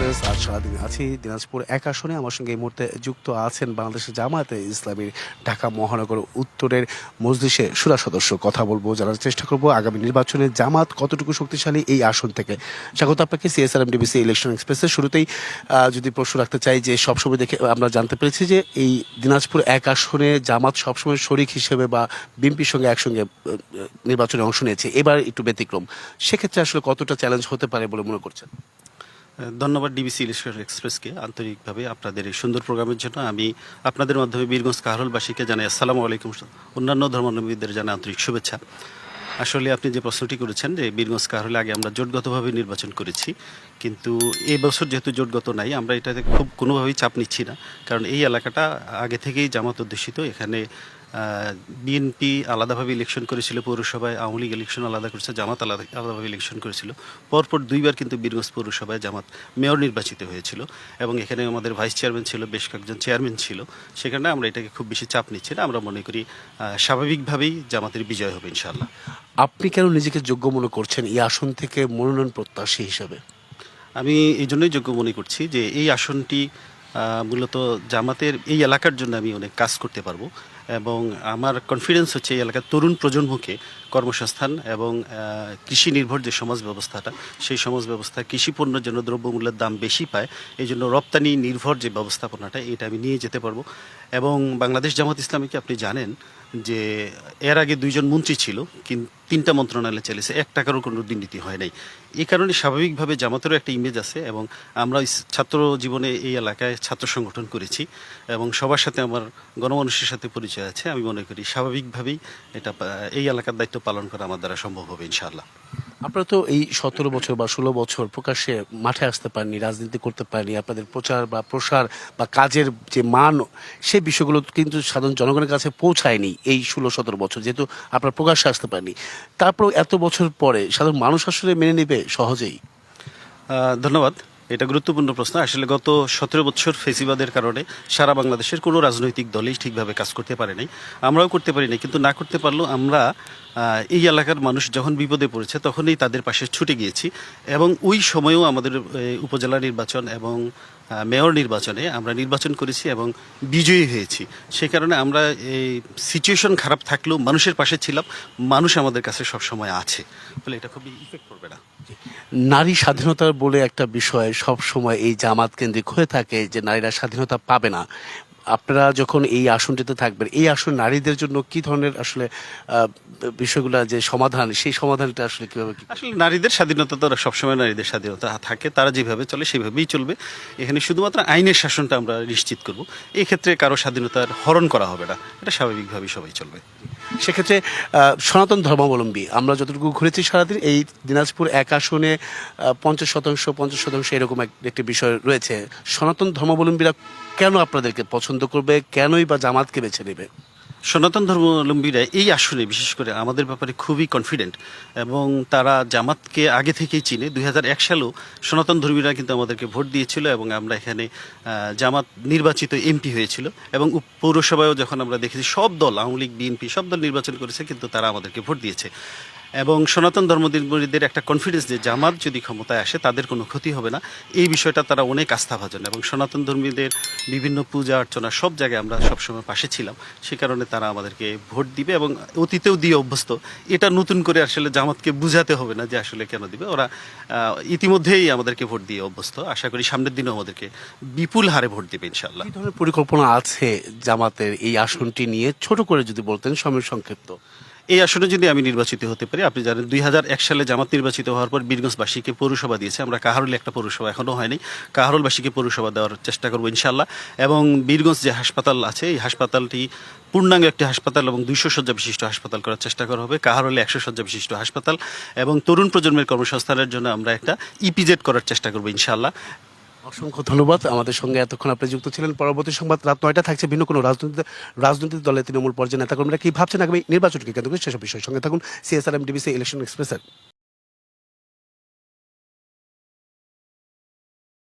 Express আজ সারাদিন আছি দিনাজপুর এক আসনে। আমার সঙ্গে এই মুহূর্তে যুক্ত আছেন বাংলাদেশের জামায়াতে ইসলামীর ঢাকা মহানগর উত্তরের মজলিসে সুরা সদস্য। কথা বলব, জানার চেষ্টা করব আগামী নির্বাচনে জামাত কতটুকু শক্তিশালী এই আসন থেকে। স্বাগত আপনাকে সিএসআরএম ডিবিসি ইলেকশন এক্সপ্রেসের শুরুতেই। যদি প্রশ্ন রাখতে চাই যে সবসময় দেখে আমরা জানতে পেরেছি যে এই দিনাজপুর এক আসনে জামাত সবসময় শরিক হিসেবে বা বিএনপির সঙ্গে একসঙ্গে নির্বাচনে অংশ নিয়েছে। এবার একটু ব্যতিক্রম। সেক্ষেত্রে আসলে কতটা চ্যালেঞ্জ হতে পারে বলে মনে করছেন? ধন্যবাদ ডিবিসি ইলেকশন এক্সপ্রেসকে আন্তরিকভাবে আপনাদের এই সুন্দর প্রোগ্রামের জন্য। আমি আপনাদের মাধ্যমে বীরগঞ্জ কাহরুলবাসীকে জানাই আসসালামু আলাইকুম। অন্যান্য ধর্মাবলম্বীদের জানাই আন্তরিক শুভেচ্ছা। আসলে আপনি যে প্রশ্নটি করেছেন যে বীরগঞ্জ কাহরুলে আগে আমরা জোটগতভাবে নির্বাচন করেছি, কিন্তু এই বছর যেহেতু জোটগত নাই, আমরা এটাতে খুব কোনোভাবেই চাপ নিচ্ছি না। কারণ এই এলাকাটা আগে থেকেই জামাত অধ্যুষিত, এখানে বিএনপি আলাদাভাবে ইলেকশন করেছিল পৌরসভায় আওয়ামী লীগ ইলেকশন আলাদা করেছে জামাত আলাদা আলাদাভাবে ইলেকশন করেছিল। পরপর দুইবার কিন্তু বীরগঞ্জ পৌরসভায় জামাত মেয়র নির্বাচিত হয়েছিল এবং এখানে আমাদের ভাইস চেয়ারম্যান ছিল বেশ কয়েকজন চেয়ারম্যান ছিল। সেখানে আমরা এটাকে খুব বেশি চাপ নিচ্ছি না আমরা মনে করি স্বাভাবিকভাবেই জামাতের বিজয় হবে ইনশাল্লাহ আপনি কেন নিজেকে যোগ্য মনে করছেন এই আসন থেকে মনোনয়ন প্রত্যাশী হিসাবে? আমি এই জন্যই যোগ্য মনে করছি যে এই আসনটি মূলত জামাতের এই এলাকার জন্য আমি অনেক কাজ করতে পারব। এবং আমার কনফিডেন্স হচ্ছে এই এলাকার তরুণ প্রজন্মকে কর্মসংস্থান এবং কৃষি নির্ভর যে সমাজ ব্যবস্থাটা, সেই সমাজ ব্যবস্থা কৃষি পণ্যের জন্য দ্রব্যমূল্যের দাম বেশি পায়, এই জন্য রপ্তানি নির্ভর যে ব্যবস্থাপনাটা, এটা আমি নিয়ে যেতে পারব। এবং বাংলাদেশ জামাত ইসলামীকে আপনি জানেন যে এর আগে দুইজন মন্ত্রী ছিল, কিন্তু তিনটা মন্ত্রণালয় চলেছে এক টাকারও কোনো দুর্নীতি হয় নাই। এই কারণে স্বাভাবিকভাবে জামাতেরও একটা ইমেজ আছে এবং আমরা ছাত্র জীবনে এই এলাকায় ছাত্র সংগঠন করেছি এবং সবার সাথে আমার গণমানুষের সাথে পরিচয় আছে। আমি মনে করি স্বাভাবিকভাবেই এটা এই এলাকার দায়িত্ব পালন করা আমার দ্বারা সম্ভব হবে, ইনশাআল্লাহ। আপনারা তো এই সতেরো বছর বা ষোলো বছর প্রকাশ্যে মাঠে আসতে পারেনি রাজনীতি করতে পারেনি আপনাদের প্রচার বা প্রসার বা কাজের যে মান, সে বিষয়গুলো কিন্তু সাধারণ জনগণের কাছে পৌঁছায়নি এই ষোলো সতেরো বছর, যেহেতু আপনারা প্রকাশ্যে আসতে পারেনি তারপর এত বছর পরে সাধারণ মানুষ আসলে মেনে নেবে সহজেই? ধন্যবাদ। এটা গুরুত্বপূর্ণ প্রশ্ন। আসলে গত সতেরো বছর ফেসিবাদের কারণে সারা বাংলাদেশের কোনো রাজনৈতিক দলই ঠিকভাবে কাজ করতে পারে নাই। আমরাও করতে পারি নাই, কিন্তু না করতে পারলেও আমরা এই এলাকার মানুষ যখন বিপদে পড়েছে, তখনই তাদের পাশে ছুটে গিয়েছি এবং ওই সময়েও আমাদের উপজেলা নির্বাচন এবং মেয়র নির্বাচনে আমরা নির্বাচন করেছি এবং বিজয়ী হয়েছি। সেই কারণে আমরা এই সিচুয়েশন খারাপ থাকলেও মানুষের পাশে ছিলাম, মানুষ আমাদের কাছে সবসময় আছে ফলে এটা খুবই ইফেক্ট করবে না। নারী স্বাধীনতার বলে একটা বিষয় সব সময় এই জামাত কেন্দ্রিক হয়ে থাকে যে নারীরা স্বাধীনতা পাবে না। আপনারা যখন এই আসনটিতে থাকবেন, এই আসন নারীদের জন্য কি ধরনের আসলে বিষয়গুলো যে সমাধান, সেই সমাধানটা আসলে কীভাবে আসলে নারীদের স্বাধীনতা তো সবসময় নারীদের স্বাধীনতা থাকে, তারা যেভাবে চলে সেভাবেই চলবে। এখানে শুধুমাত্র আইনের শাসনটা আমরা নিশ্চিত করব। এই ক্ষেত্রে কারও স্বাধীনতার হরণ করা হবে না। এটা স্বাভাবিকভাবেই সবাই চলবে। সেক্ষেত্রে সনাতন ধর্মাবলম্বী, আমরা যতটুকু ঘুরেছি সারাদিন, এই দিনাজপুর এক আসনে পঞ্চাশ শতাংশ পঞ্চাশ শতাংশ এরকম এক- একটি বিষয় রয়েছে। সনাতন ধর্মাবলম্বীরা কেন আপনাদেরকে পছন্দ করবে? কেনই বা জামাতকে বেছে নেবে? সনাতন ধর্মাবলম্বীরা এই আসনে, বিশেষ করে আমাদের ব্যাপারে খুবই কনফিডেন্ট এবং তারা জামাতকে আগে থেকেই চিনে। দুই হাজার এক সালেও সনাতন ধর্মীরা কিন্তু আমাদেরকে ভোট দিয়েছিল এবং আমরা এখানে জামাত নির্বাচিত এমপি হয়েছিল এবং পৌরসভায়ও যখন আমরা দেখেছি, সব দল, আওয়ামী লীগ, বিএনপি সব দল নির্বাচন করেছে, কিন্তু তারা আমাদেরকে ভোট দিয়েছে। এবং সনাতন ধর্মধর্মীদের একটা কনফিডেন্স যে জামাত যদি ক্ষমতায় আসে, তাদের কোনো ক্ষতি হবে না। এই বিষয়টা তারা অনেক আস্থাভাজন এবং সনাতন ধর্মীদের বিভিন্ন পূজা অর্চনা সব জায়গায় আমরা সবসময় পাশে ছিলাম। সে কারণে তারা আমাদেরকে ভোট দিবে এবং অতীতেও দিয়ে অভ্যস্ত। এটা নতুন করে আসলে জামাতকে বুঝাতে হবে না যে আসলে কেন দিবে। ওরা ইতিমধ্যেই আমাদেরকে ভোট দিয়ে অভ্যস্ত। আশা করি সামনের দিনেও আমাদেরকে বিপুল হারে ভোট দিবে ইনশাল্লাহ ধরনের পরিকল্পনা আছে জামাতের এই আসনটি নিয়ে? ছোট করে যদি বলতেন, সময় সংক্ষিপ্ত। এই আসনে যদি আমি নির্বাচিত হতে পারি, আপনি জানেন দুই সালে জামাত নির্বাচিত হওয়ার পর বীরগঞ্জবাসীকে পৌরসভা দিয়েছে। আমরা কাহারুল একটা পৌরসভা এখনও হয়নি। কাহারুলবাসীকে পৌরসভা দেওয়ার চেষ্টা করব ইনশাল্লাহ এবং বীরগঞ্জ যে হাসপাতাল আছে, এই হাসপাতালটি পূর্ণাঙ্গ একটি হাসপাতাল এবং দুইশো শয্যা বিশিষ্ট হাসপাতাল করার চেষ্টা করা হবে। কাহারলে একশো শয্যা বিশিষ্ট হাসপাতাল এবং তরুণ প্রজন্মের কর্মসংস্থানের জন্য আমরা একটা ইপিজেড করার চেষ্টা করব ইনশাল্লাহ অসংখ্য ধন্যবাদ। আমাদের সঙ্গে এতক্ষণ আপনি যুক্ত ছিলেন। পরবর্তী সংবাদ রাত নয়টা থাকছে। ভিন্ন কোনো রাজনৈতিক রাজনৈতিক দলের তৃণমূল পর্যায়ে নেতাকর্মীরা কি ভাবছেন আগামী নির্বাচনকে কেন্দ্র করে? সেসব বিষয়ের সঙ্গে থাকুন। সিএসআরএম ডিবিসি ইলেকশন এক্সপ্রেসের